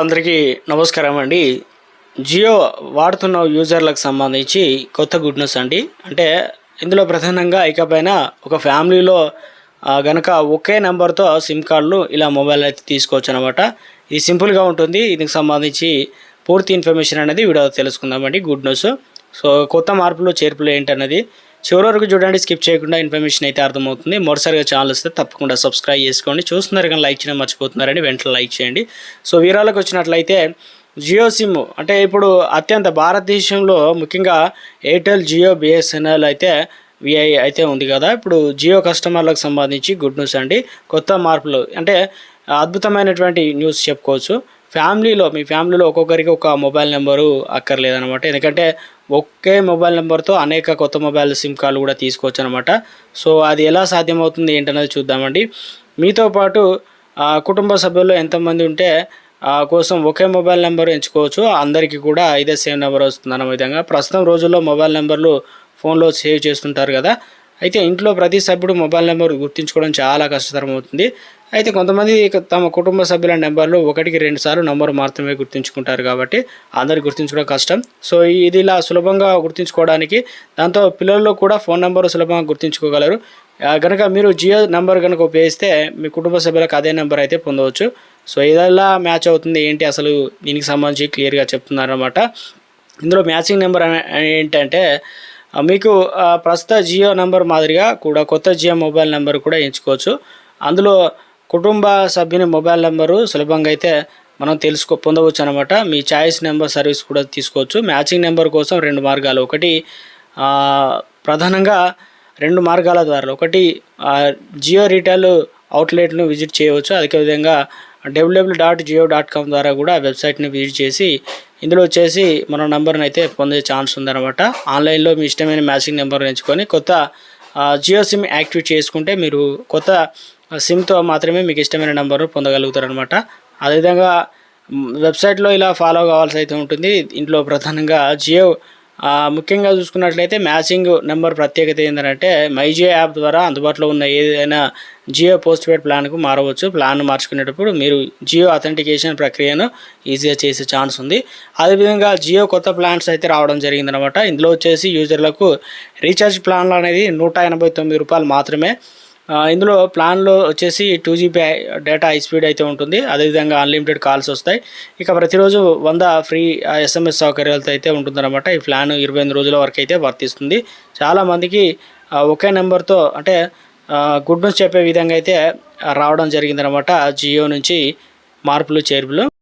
అందరికీ నమస్కారం అండి. జియో వాడుతున్న యూజర్లకు సంబంధించి కొత్త గుడ్ న్యూస్ అండి. అంటే ఇందులో ప్రధానంగా ఇకపైన ఒక ఫ్యామిలీలో గనక ఒకే నెంబర్తో సిమ్ కార్డులు ఇలా మొబైల్ అయితే తీసుకోవచ్చు అనమాట ఇది సింపుల్గా ఉంటుంది. దీనికి సంబంధించి పూర్తి ఇన్ఫర్మేషన్ అనేది వీడియో తెలుసుకుందామండి గుడ్ న్యూస్. సో కొత్త మార్పులు చేర్పులు ఏంటన్నది చివరి వరకు చూడండి స్కిప్ చేయకుండా ఇన్ఫర్మేషన్ అయితే అర్థమవుతుంది. మొదటిసారిగా ఛానల్ వస్తే తప్పకుండా సబ్స్క్రైబ్ చేసుకోండి. చూస్తున్నారు కానీ లైక్ చేయడం మర్చిపోతున్నారని వెంటనే లైక్ చేయండి. సో వీరాలకు వచ్చినట్లయితే జియో సిమ్ అంటే ఇప్పుడు అత్యంత భారతదేశంలో ముఖ్యంగా ఎయిర్టెల్ జియో బిఎస్ఎన్ఎల్ అయితే విఐ అయితే ఉంది కదా. ఇప్పుడు జియో కస్టమర్లకు సంబంధించి గుడ్ న్యూస్ అండి. కొత్త మార్పులు అంటే అద్భుతమైనటువంటి న్యూస్ చెప్పుకోవచ్చు. ఫ్యామిలీలో మీ ఫ్యామిలీలో ఒక్కొక్కరికి ఒక మొబైల్ నెంబరు అక్కర్లేదనమాట ఎందుకంటే ఒకే మొబైల్ నెంబర్తో అనేక కొత్త మొబైల్ సిమ్ కార్డులు కూడా తీసుకోవచ్చు అనమాట సో అది ఎలా సాధ్యమవుతుంది ఏంటనేది చూద్దామండి. మీతో పాటు కుటుంబ సభ్యుల్లో ఎంతమంది ఉంటే ఆ కోసం ఒకే మొబైల్ నెంబర్ ఎంచుకోవచ్చు. అందరికీ కూడా ఇదే సేమ్ నెంబర్ వస్తుంది అన్న విధంగా ప్రస్తుతం రోజుల్లో మొబైల్ నెంబర్లు ఫోన్లో సేవ్ చేస్తుంటారు కదా. అయితే ఇంట్లో ప్రతి సభ్యుడు మొబైల్ నెంబర్ గుర్తుంచుకోవడం చాలా కష్టతరం అవుతుంది అయితే కొంతమంది తమ కుటుంబ సభ్యుల నెంబర్లు ఒకటికి రెండు సార్లు నెంబర్ మాత్రమే గుర్తుంచుకుంటారు కాబట్టి అందరు గుర్తించుకోవడం కష్టం. సో ఇది ఇలా సులభంగా గుర్తుంచుకోవడానికి దాంతో పిల్లల్లో కూడా ఫోన్ నెంబర్ సులభంగా గుర్తుంచుకోగలరు. కనుక మీరు జియో నెంబర్ కనుక ఉపయోగిస్తే మీ కుటుంబ సభ్యులకు అదే నెంబర్ అయితే పొందవచ్చు. సో ఇదల్లా మ్యాచ్ అవుతుంది ఏంటి అసలు దీనికి సంబంధించి క్లియర్గా చెప్తున్నారనమాట ఇందులో మ్యాచింగ్ నెంబర్ ఏంటంటే మీకు ప్రస్తుత జియో నెంబర్ మాదిరిగా కూడా కొత్త జియో మొబైల్ నెంబర్ కూడా ఎంచుకోవచ్చు. అందులో కుటుంబ సభ్యుని మొబైల్ నెంబరు సులభంగా అయితే మనం తెలుసుకో పొందవచ్చు అనమాట మీ చాయిస్ నెంబర్ సర్వీస్ కూడా తీసుకోవచ్చు. మ్యాచింగ్ నెంబర్ కోసం రెండు మార్గాలు. ఒకటి ప్రధానంగా రెండు మార్గాల ద్వారా. ఒకటి జియో రీటైల్ అవుట్లెట్ను విజిట్ చేయవచ్చు. అదేవిధంగా WW dot Jio dot com ద్వారా కూడా వెబ్సైట్ని విజిట్ చేసి ఇందులో వచ్చేసి మన నెంబర్ని అయితే పొందే ఛాన్స్ ఉందన్నమాట ఆన్లైన్లో మీ ఇష్టమైన మ్యాచింగ్ నెంబర్ ఎంచుకొని కొత్త జియో సిమ్ యాక్టివేట్ చేసుకుంటే మీరు కొత్త సిమ్తో మాత్రమే మీకు ఇష్టమైన నెంబర్ను పొందగలుగుతారు అనమాట అదేవిధంగా వెబ్సైట్లో ఇలా ఫాలో కావాల్సి అయితే ఉంటుంది. ఇంట్లో ప్రధానంగా జియో ముఖ్యంగా చూసుకున్నట్లయితే మ్యాచింగ్ నెంబర్ ప్రత్యేకత ఏంటంటే మై జియో యాప్ ద్వారా అందుబాటులో ఉన్న ఏదైనా జియో పోస్ట్ పెయిడ్ ప్లాన్కు మారవచ్చు. ప్లాన్ మార్చుకునేటప్పుడు మీరు జియో అథెంటికేషన్ ప్రక్రియను ఈజీగా చేసే ఛాన్స్ ఉంది. అదేవిధంగా జియో కొత్త ప్లాన్స్ అయితే రావడం జరిగిందనమాట ఇందులో వచ్చేసి యూజర్లకు రీఛార్జ్ ప్లాన్లు అనేది నూట ఎనభై తొమ్మిది రూపాయలు మాత్రమే ఇందులో ప్లాన్లో వచ్చేసి two GB data high speed అయితే ఉంటుంది. అదేవిధంగా అన్లిమిటెడ్ కాల్స్ వస్తాయి. ఇక ప్రతిరోజు వంద ఫ్రీ ఎస్ఎంఎస్ సౌకర్యాలతో అయితే ఉంటుందన్నమాట. ఈ ప్లాన్ ఇరవై ఎనిమిది రోజుల వరకు అయితే వర్తిస్తుంది. చాలామందికి ఒకే నెంబర్తో అంటే గుడ్ న్యూస్ చెప్పే విధంగా అయితే రావడం జరిగిందనమాట జియో నుంచి మార్పులు చేర్పులు.